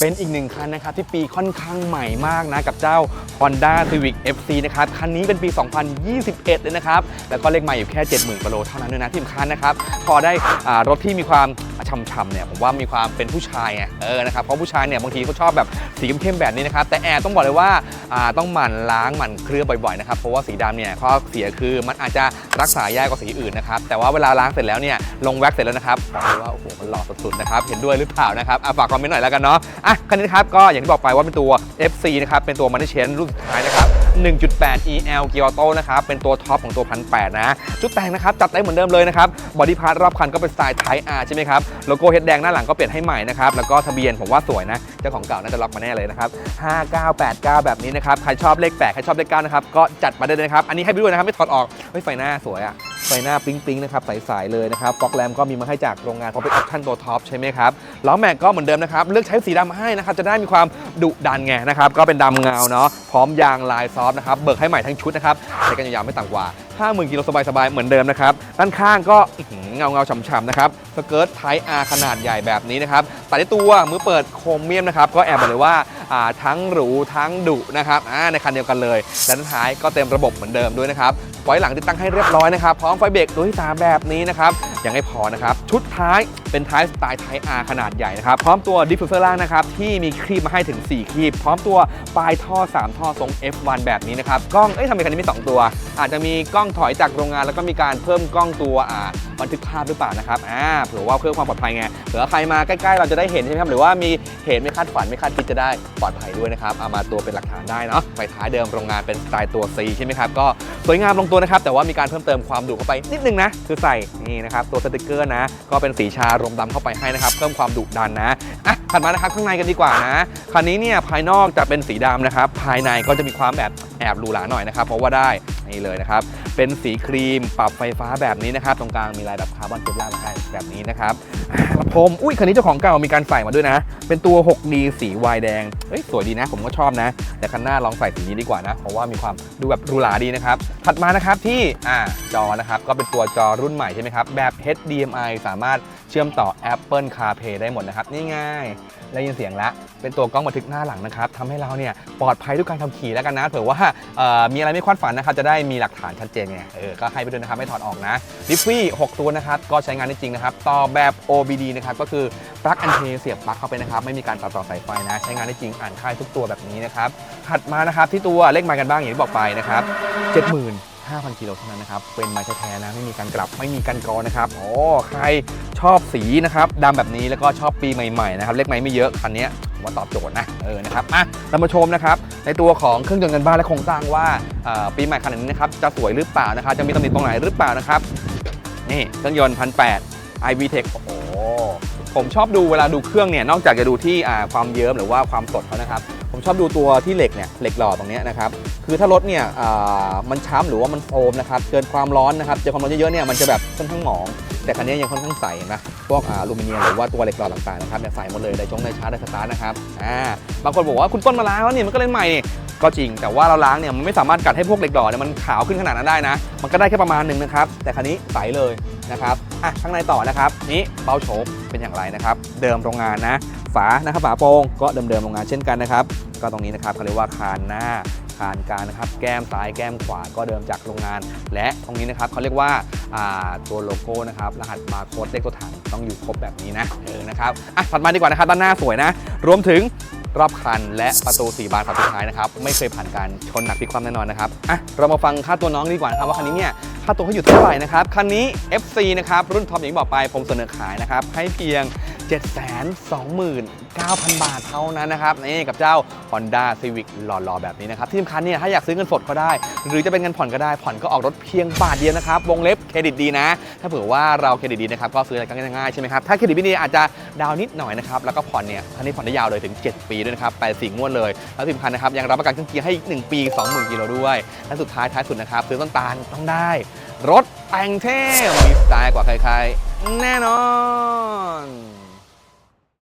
เป็นอีกหนึ่งคันนะครับที่ปีค่อนข้างใหม่มากนะกับเจ้า Honda Civic FC นะครับคันนี้เป็นปี 2021 เลยนะครับ แล้วก็เลขใหม่อยู่แค่ 70,000กิโลเท่านั้นด้วยนะที่สำคัญนะครับ พอได้รถที่มีความช่ำๆเนี่ยผมว่ามีความเป็นผู้ชายไงเออนะครับเพราะผู้ชายเนี่ยบางทีเขาชอบแบบสีเข้มๆแบบนี้นะครับ แต่แอร์ต้องบอกเลยว่าต้องหมั่นล้างหมั่นเคลือบบ่อยๆนะครับเพราะว่าสีดำเนี่ยข้อเสียคือมันอาจจะรักษายากกว่าสีอื่นนะครับแต่ว่าเวลาล้างเสร็จแล้วเนี่ยลงแว็กซ์เสร็จแล้วนะครับบอกเลยว่าโอ้โหมันหล่อสุดๆนะครับเห็นด้วยหรือเปล่านะครับฝากคอมเมนต์หน่อยแล้วกันเนาะอะคันนี้นะครับก็อย่างที่บอกไปว่าเป็นตัว FC นะครับเป็นตัวมันเชนรุ่นสุดท้ายนะครับ 1.8 EL เกียร์ออโต้นะครับเป็นตัวท็อปของตัวพันแนะชุดแต่งนะครับจัดได้เหมือนเดิมเลยนะครับบอดี้พาร์ทรอบคันก็เป็นสไตล์ไทอาร์ใช่ไหมครับโลโก้เฮดแดงหน้าหลังก็เปลี่ยนให้ใหม่นะครับแล้วก็ทะเบียนผมว่าสวยนะเจ้าของเก่าน่าจะล็อกมาแน่เลยนะครับ5989 แบบนี้นะครับใครชอบเลข8ใครชอบเลข9นะครับก็จัดมาได้เลยนะครับอันนี้ให้ไปด้วยนะครับไม่ถอดออกเฮ้ยไฟหน้าสวยอะ ไฟหน้าปิ๊งๆนะครับใสๆเลยนะครับฟอกแรมก็มีมาให้จากโรงงานเพราะเป็นออปชั่นตัวท็อปใช่ไหมครับล้อแม็กก็เหมือนเดิมนะครับเลือกใช้สีดำให้นะครับจะได้มีความดุดันไงนะครับก็เป็นดำเงาเนาะพร้อมยางลายซอฟต์นะครับเบิกให้ใหม่ทั้งชุดนะครับใช้กันยาวๆไม่ต่ำกว่า 50,000กิโลสบายๆ เหมือนเดิมนะครับ ด้านข้างก็เงาเงาฉ่ำๆนะครับ สเกิร์ตไทอาร์ขนาดใหญ่แบบนี้นะครับตัดด้วยตัวมือเปิดโครเมียมนะครับ ก็แอบบอกเลยว่าทั้งหรูทั้งดุนะครับในคันเดียวกันเลย และด้านท้ายก็เต็มระบบเหมือนเดิมด้วยนะครับไฟหลังติดตั้งให้เรียบร้อยนะครับ พร้อมไฟเบรกตัวที่สาแบบนี้นะครับ ยังไม่พอนะครับ ชุดท้ายเป็นท้ายสไตล์ไทอาร์ขนาดใหญ่นะครับ พร้อมตัวดิฟฟิวเซอร์ล่างนะครับ ที่มีครีบมาให้ถึง 4ครีบพร้อมตัวปลายท่อ 3 ท่อทรง F1 แบบนี้นะครับ กล้อง เอ้ยทำไมคันนี้มี 2 ตัว อาจจะมีกล้องถอยจากโรงงาน แล้วก็มีการเพิ่มกล้องตัวอ่า บันทึกภาพหรือเปล่านะครับอ่าเผื่อว่าเพื่อความปลอดภัยไงเผื่อใครมาใกล้ๆ เราจะได้เห็นใช่ไหมครับหรือว่ามีเหตุไม่คาดฝันไม่คาดคิดจะได้ปลอดภัยด้วยนะครับเอามาตัวเป็นหลักฐานได้เนาะไฟท้ายเดิมโรงงานเป็นสไตล์ตัว C ใช่ไหมครับก็สวยงามลงตัวนะครับแต่ว่ามีการเพิ่มเติมความดุเข้าไปนิดนึงนะคือใส่นี่นะครับตัวสติกเกอร์นะ ก็เป็นสีชารมดำเข้าไปให้นะครับเพิ่มความดุดันนะอะถัดมานะครับข้างในกันดีกว่านะคันนี้เนี่ยภายนอกจะเป็นสีดำนะครับภายในก็จะมีความแบบแอบหรูหราหน่อยนะครับเพราะว่าได้นี่เลยนะครับ เป็นสีครีม ปรับไฟฟ้าแบบนี้นะครับ ตรงกลางมีลายแบบคาร์บอนเคปลาร์มาให้แบบนี้นะครับอะลำโพงอุ้ยคันนี้เจ้าของเก่ามีการใส่มาด้วยนะ เป็นตัว 6D สีวายแดงเฮ้ยสวยดีนะ ผมก็ชอบนะ แต่คันหน้าลองใส่สีนี้ดีกว่านะ เพราะว่ามีความดูแบบหรูหราดีนะครับ ถัดมานะครับที่อ่าจอนะครับก็เป็นตัวจอรุ่นใหม่ใช่ไหมครับ แบบ HDMI สามารถเชื่อมต่อ Apple CarPlay ได้หมดนะครับนี่ง่ายได้ยินเสียงแล้ว เป็นตัวกล้องบันทึกหน้าหลังนะครับทำให้เราเนี่ยปลอดภัยทุกการขับขี่แล้วกันนะเผื่อว่ามีอะไรไม่คาดฝันนะครับจะได้มีหลักฐานชัดเจนไงเออก็ให้ไปด้วยนะครับไม่ถอดออกนะดิฟฟี่6ตัวนะครับก็ใช้งานได้จริงนะครับต่อแบบ OBD นะครับก็คือ plug and play เสียบปลั๊กเข้าไปนะครับไม่มีการตัดต่อสายไฟนะ ใช้งานได้จริงอ่านค่ายทุกตัวแบบนี้นะครับถัดมานะครับที่ตัวเลขไมล์กันบ้างอย่างที่บอกไปนะครับ70,000 5,000กิโลเท่านั้นนะครับ เป็นไม้แท้ๆนะ ไม่มีการกลับ ไม่มีการกรอนะครับโอ้ใครชอบสีนะครับดำแบบนี้แล้วก็ชอบปีใหม่ๆนะครับ เลขไม้ไม่เยอะคันนี้ว่าตอบโจทย์นะ เออ นะครับอะเรามาชมนะครับ ในตัวของเครื่องยนต์กันบ้านและโครงสร้างว่าปีใหม่ขนนี้นะครับ จะสวยหรือเปล่านะครับ จะมีตำหนิตรงไหนหรือเปล่านะครับ นี่ เครื่องยนต์พันแปด iVTEC โอ้โห ผมชอบดูเวลาดูเครื่องเนี่ยนอกจากจะดูที่ความเยิ้มหรือว่าความสดเขานะครับ ผมชอบดูตัวที่เหล็กเนี่ยเหล็กหล่อตรงนี้นะครับคือถ้ารถเนี่ยมันช้ำหรือว่ามันโฟมนะครับเกินความร้อนนะครับเจอความร้อนเยอะๆเนี่ยมันจะแบบค่อนข้างหมอง แต่คันนี้ยังค่อนข้างใสนไหมพวกอลูมิเนียมหรือว่าตัวเหล็กหล่อต่างๆนะครับเนี่ยใสหมดเลยได้จงได้ชาร์จได้สตาร์ทนะครับอ่าบางคนบอกว่าคุณต้นมาล้างแล้วเนี่ยมันก็เลยใหม่ก็จริงแต่ว่าเราล้างเนี่ยมันไม่สามารถกัดให้พวกเหล็กหล่อเนี่ยมันขาวขึ้นขนาดนั้นได้นะ มันก็ได้แค่ประมาณหนึ่งนะครับแต่คันนี้ใสเลย นะครับอะข้างในต่อนะครับ นี่เบ้าโชคเป็นอย่างไรนะครับ เดิมโรงงานนะ ฝานะครับฝาโปร่งก็เดิมๆโรงงานเช่นกันนะครับ ก็ตรงนี้นะครับเขาเรียกว่าคานหน้าคานกลางนะครับแก้มซ้ายแก้มขวาก็เดิมจากโรงงาน และตรงนี้นะครับเขาเรียกว่าอ่าตัวโลโก้นะครับรหัสบาร์โค้ดเลขตัวถังต้องอยู่ครบแบบนี้นะเออนะครับอะถัดมาดีกว่านะครับด้านหน้าสวยนะ รวมถึง รอบคัน และประตู 4 บานฝาสุดท้ายนะครับ ไม่เคยผ่านการชนหนักพลิกคว่ำแน่นอนนะครับอะเรามาฟังค่าตัวน้องดีกว่านะครับว่าคันนี้เนี่ยค่าตัวเขาอยู่เท่าไหร่นะครับคันนี้ FC นะครับรุ่นท็อปอย่างที่บอกไปผมเสนอขายนะครับให้เพียง 729,000 บาทเท่านั้นนะครับนี่กับเจ้า Honda Civic หล่อๆ แบบนี้นะครับ ที่สำคัญเนี่ยถ้าอยากซื้อเงินสดก็ได้ หรือจะเป็นเงินผ่อนก็ได้ผ่อนก็ออกรถเพียงบาทเดียวนะครับ วงเล็บเครดิตดีนะ ถ้าเผื่อว่าเราเครดิตดีนะครับก็ซื้ออะไรก็ง่ายๆใช่ไหมครับถ้าเครดิตไม่ดีอาจจะดาวนิดหน่อยนะครับแล้วก็ผ่อนเนี่ยคันนี้ผ่อนได้ยาวเลยถึง 7 ปีด้วยนะครับแปดสี่งวดเลยแล้วที่สำคัญนะครับยังรับประกันเครื่องเกียร์ให้อีก1ปี 20,000กิโลด้วยและสุดท้ายท้ายสุดนะครับซื้อต้นตาลต้องได้ รถแต่งเท่มีสไตล์กว่าใครๆแน่นอน